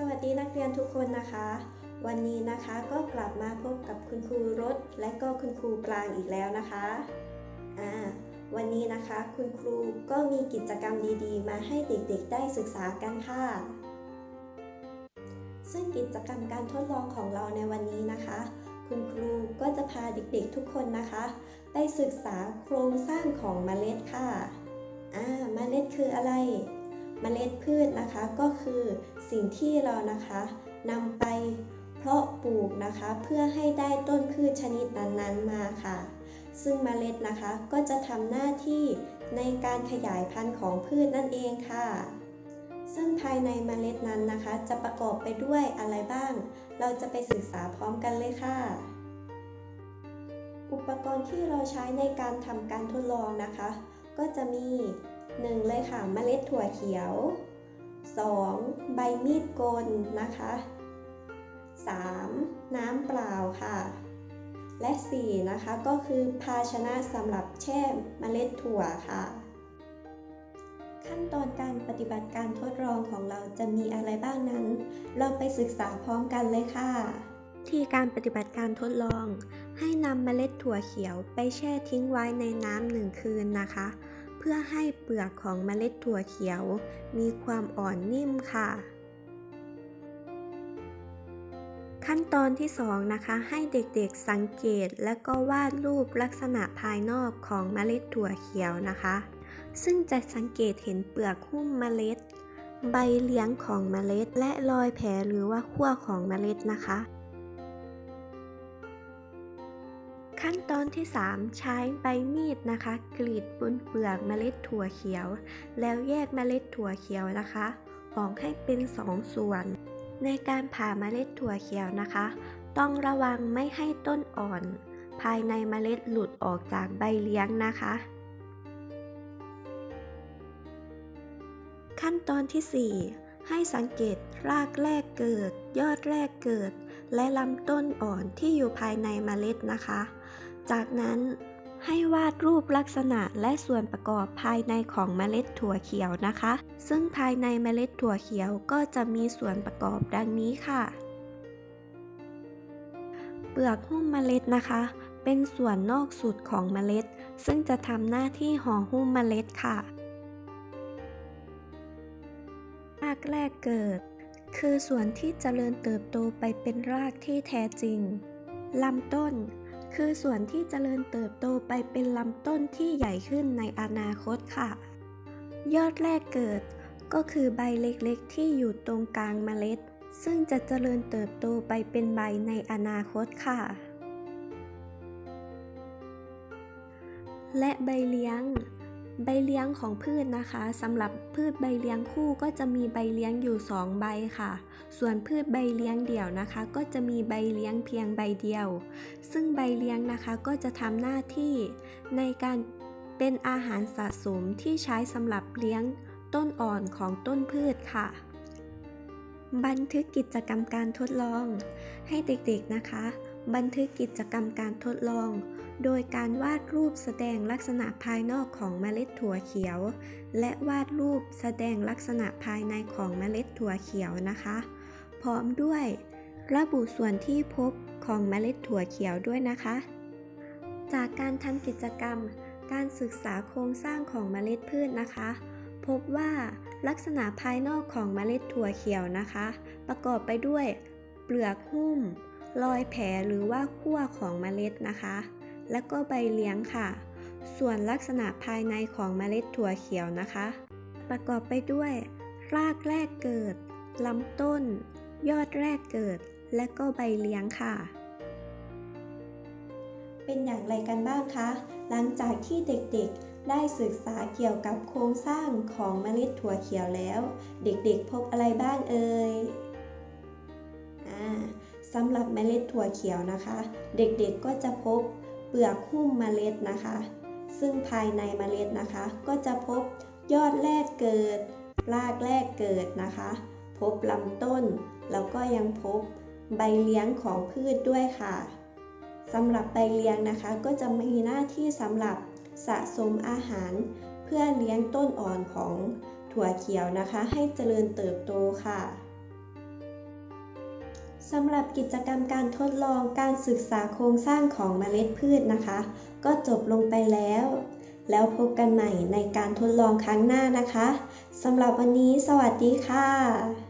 สวัสดีนักเรียนทุกคนนะคะ วันนี้นะคะก็กลับมาพบกับคุณครูรถและก็คุณครูปรางอีกแล้วนะคะอ่าวันนี้นะคะคุณครูก็มีกิจกรรมดีๆ มาให้เด็กๆได้ศึกษากันค่ะ ซึ่งกิจกรรมการทดลองของเราในวันนี้นะคะ คุณครูก็จะพาเด็กๆทุกคนนะคะไปศึกษาโครงสร้างของเมล็ดค่ะอ่าเมล็ดคืออะไรเมล็ดพืชนะคะก็คือ สิ่งที่เรานะคะนำไปเพาะปลูกนะคะเพื่อให้ได้ต้นพืชชนิดนั้นๆมาค่ะ ซึ่งเมล็ดนะคะก็จะทำหน้าที่ในการขยายพันธุ์ของพืชนั่นเองค่ะ ซึ่งภายในเมล็ดนั้นนะคะ จะประกอบไปด้วยอะไรบ้าง เราจะไปศึกษาพร้อมกันเลยค่ะอุปกรณ์ที่เราใช้ในการทำการทดลองนะคะ ก็จะมี 1 เลยค่ะเมล็ดถั่วเขียว 2. ใบมีดกลนะคะ 3. น้ำเปล่าค่ะ และ 4 นะคะก็คือภาชนะสำหรับแช่เมล็ดถั่วค่ะ ขั้นตอนการปฏิบัติการทดลองของเราจะมีอะไรบ้างนั้น เราไปศึกษาพร้อมกันเลยค่ะที่การปฏิบัติการทดลอง ให้นำเมล็ดถั่วเขียวไปแช่ทิ้งไว้ในน้ำหนึ่งคืนนะคะ พื่อให้เปลือกของเมล็ดถั่วเขียว มีความอ่อนนิ่มค่ะ ขั้นตอนที่ 2 นะคะ ให้เด็กๆสังเกตและก็วาดรูปลักษณะภายนอกของเมล็ดถั่วเขียวนะคะ ซึ่งจะสังเกตเห็นเปลือกหุ้มเมล็ด ใบเลี้ยงของเมล็ด และรอยแผลหรือว่าขั้วของเมล็ดนะคะ ขั้นตอนที่ 3 ใช้ใบมีดนะคะ กรีดบนเปลือกเมล็ดถั่วเขียว แล้วแยกเมล็ดถั่วเขียวนะคะออกให้เป็น2ส่วน ในการผ่าเมล็ดถั่วเขียวนะคะ ต้องระวังไม่ให้ต้นอ่อน ภายในเมล็ดหลุดออกจากใบเลี้ยงนะคะ ขั้นตอนที่ 4 ให้สังเกตรากแรกเกิด ยอดแรกเกิดและลำต้นอ่อนที่อยู่ภายในเมล็ดนะคะ จากนั้นให้วาดรูปลักษณะและส่วนประกอบภายในของเมล็ดถั่วเขียวนะคะ ซึ่งภายในเมล็ดถั่วเขียวก็จะมีส่วนประกอบดังนี้ค่ะ เปลือกหุ้มเมล็ดนะคะ เป็นส่วนนอกสุดของเมล็ด ซึ่งจะทำหน้าที่ห่อหุ้มเมล็ดค่ะรากแรกเกิด คือส่วนที่เจริญเติบโตไปเป็นรากที่แท้จริงลำต้น คือส่วนที่เจริญเติบโตไปเป็นลำต้นที่ใหญ่ขึ้นในอนาคตค่ะ ยอดแรกเกิดก็คือใบเล็กๆ ที่อยู่ตรงกลางเมล็ด ซึ่งจะเจริญเติบโตไปเป็นใบในอนาคตค่ะ และใบเลี้ยง ใบเลี้ยงของพืชนะคะสำหรับพืชใบเลี้ยงคู่ก็จะมีใบเลี้ยงอยู่ 2 ใบค่ะ ส่วนพืชใบเลี้ยงเดี่ยวนะคะ ก็จะมีใบเลี้ยงเพียงใบเดียว ซึ่งใบเลี้ยงนะคะก็จะทำหน้าที่ในการเป็นอาหารสะสมที่ใช้สำหรับเลี้ยงต้นอ่อนของต้นพืชค่ะ บันทึกกิจกรรมการทดลองให้เด็กๆนะคะ บันทึกกิจกรรมการทดลอง โดยการวาดรูปแสดงลักษณะภายนอกของเมล็ดถั่วเขียว และวาดรูปแสดงลักษณะภายในของเมล็ดถั่วเขียวนะคะ พร้อมด้วย ระบุส่วนที่พบของเมล็ดถั่วเขียวด้วยนะคะ จากการทำกิจกรรม การศึกษาโครงสร้างของเมล็ดพืชนะคะ พบว่าลักษณะภายนอกของเมล็ดถั่วเขียวนะคะ ประกอบไปด้วย เปลือกหุ้ม รอยแผลหรือว่าขั้วของเมล็ดนะคะ แล้วก็ใบเลี้ยงค่ะ ส่วนลักษณะภายในของเมล็ดถั่วเขียวนะคะ ประกอบไปด้วย รากแรกเกิดลำต้น ยอดแรกเกิด และก็ใบเลี้ยงค่ะ เป็นอย่างไรกันบ้างคะ หลังจากที่เด็กๆ ได้ศึกษาเกี่ยวกับโครงสร้างของเมล็ดถั่วเขียวแล้ว เด็กๆ พบอะไรบ้างเอ่ย สำหรับเมล็ดถั่วเขียวนะคะ เด็กๆก็จะพบเปลือกหุ้มเมล็ดนะคะ ซึ่งภายในเมล็ดนะคะ ก็จะพบยอดแรกเกิด รากแรกเกิดนะคะ พบลำต้น แล้วก็ยังพบใบเลี้ยงของพืชด้วยค่ะสำหรับใบเลี้ยงนะคะ ก็จะมีหน้าที่สำหรับสะสมอาหาร เพื่อเลี้ยงต้นอ่อนของถั่วเขียวนะคะ ให้เจริญเติบโตค่ะ สำหรับกิจกรรมการทดลองการศึกษาโครงสร้างของเมล็ดพืชนะคะ ก็จบลงไปแล้ว แล้วพบกันใหม่ในการทดลองครั้งหน้านะคะสำหรับวันนี้สวัสดีค่ะ